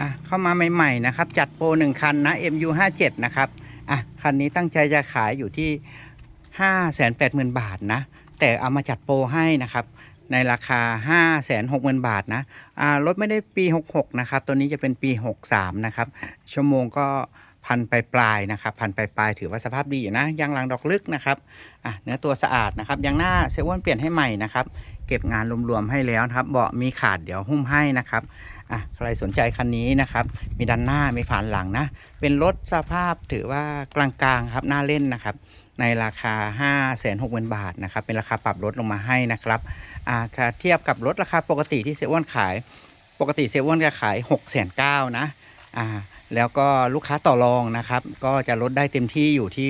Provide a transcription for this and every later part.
อะเข้ามาใหม่ๆนะครับ จัดโปรหนึ่งคันนะ MU57 นะครับอะคันนี้ตั้งใจจะขายอยู่ที่ 580,000 บาทนะ แต่เอามาจัดโปรให้นะครับ ในราคา 560,000 บาทนะอ่ารถไม่ได้ปี 66 นะครับ ตัวนี้จะเป็นปี 63 นะครับ ชั่วโมงก็พันปลายปลายๆนะครับ พันปลายปลายๆถือว่าสภาพดีอยู่นะยางหลังดอกลึกนะครับอะเนื้อตัวสะอาดนะครับยางหน้าเซเว่นเปลี่ยนให้ใหม่นะครับ เก็บงานรวมๆให้แล้วนะครับ เบาะมีขาดเดี๋ยวหุ้มให้นะครับอะใครสนใจคันนี้นะครับ มีด้านหน้ามีฝานหลังนะ เป็นรถสภาพถือว่ากลางๆครับน่าเล่นนะครับ ในราคา 5 6 0 0 0 0 บาทนะครับ เป็นราคาปรับลดลงมาให้นะครับอ่าเทียบกับรถราคาปกติที่เซเว่นขาย ปกติเซเว่นจะขาย 6 9 0 0 0นะ อ่าแล้วก็ลูกค้าต่อรองนะครับ ก็จะลดได้เต็มที่อยู่ที่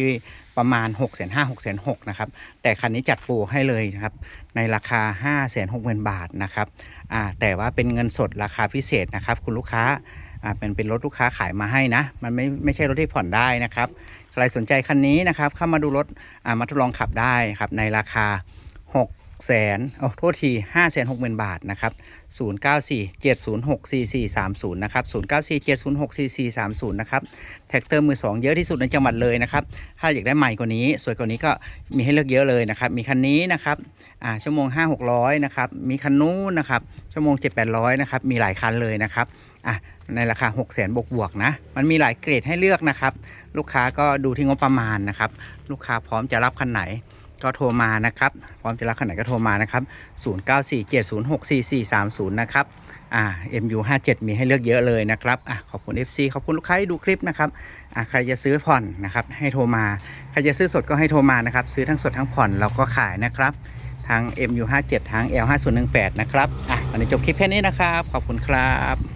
ประมาณ 6 5 0 0 0 6 6นะครับ แต่คันนี้จัดโปรให้เลยนะครับ ในราคา 5 6 0 0 0 0 บาทนะครับอ่าแต่ว่าเป็นเงินสดราคาพิเศษนะครับ คุณลูกค้าอ่าเป็นเป็นรถลูกค้าขายมาให้นะ มันไม่ไม่ใช่รถที่ผ่อนได้นะครับใครสนใจคันนี้นะครับ เข้ามาดูรถอ่ามาทดลองขับได้ครับในราคา 6 แสนโอ้โทษที5 6 0 0 0 0บาทนะครับ094 706 4430นะครับ094 706 4430นะครับแท็กเตอร์มือ2เยอะที่สุดในจังหวัดเลยนะครับ ถ้าอยากได้ใหม่กว่านี้ สวยกว่านี้ก็มีให้เลือกเยอะเลยนะครับ มีคันนี้นะครับ อ่า ชั่วโมง5 600นะครับ มีคันนู้นนะครับ ชั่วโมง7 800นะครับ มีหลายคันเลยนะครับ อะ ในราคา6 0 0 0 0 0บวกบวกๆนะ มันมีหลายเกรดให้เลือกนะครับ ลูกค้าก็ดูที่งบประมาณนะครับ ลูกค้าพร้อมจะรับคันไหน ก็โทรมานะครับ พร้อมจะรับคันไหนก็โทรมานะครับ 0947064430 นะครับ อ่า MU57 มีให้เลือกเยอะเลยนะครับ อะ ขอบคุณ FC ขอบคุณลูกค้าที่ดูคลิปนะครับ อะ ใครจะซื้อผ่อนนะครับ ให้โทรมา ใครจะซื้อสดก็ให้โทรมานะครับ ซื้อทั้งสดทั้งผ่อนเราก็ขายนะครับทาง MU57 ทาง L5018 นะครับ อะ วันนี้จบคลิปแค่นี้นะครับ ขอบคุณครับ